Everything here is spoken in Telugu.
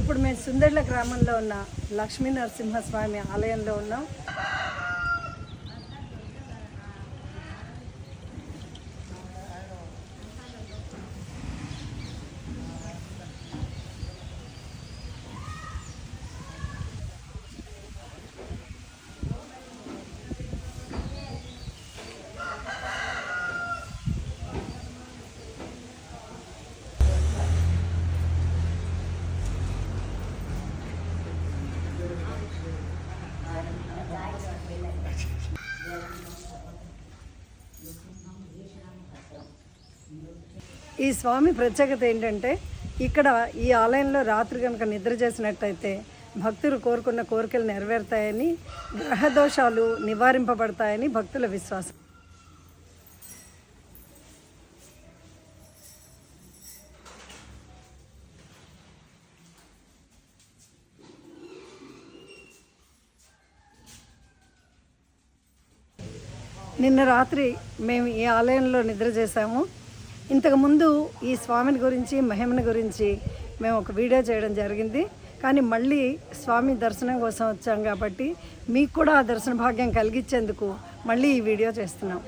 ఇప్పుడు మేము సుందర్ల గ్రామంలో ఉన్న లక్ష్మీ నరసింహస్వామి ఆలయంలో ఉన్నాం. ఈ స్వామి ప్రత్యేకత ఏంటంటే ఇక్కడ ఈ ఆలయంలో రాత్రి కనుక నిద్ర చేసినట్టయితే భక్తులు కోరుకున్న కోరికలు నెరవేరుతాయని గ్రహదోషాలు నివారింపబడతాయని భక్తుల విశ్వాసం. నిన్న రాత్రి మేము ఈ ఆలయంలో నిద్ర చేశాము. ఇంతకుముందు ఈ స్వామిని గురించి మహిమని గురించి మేము ఒక వీడియో చేయడం జరిగింది. కానీ మళ్ళీ స్వామి దర్శనం కోసం వచ్చాం కాబట్టి మీకు కూడా ఆ దర్శన భాగ్యం కలిగించేందుకు మళ్ళీ ఈ వీడియో చేస్తున్నాం.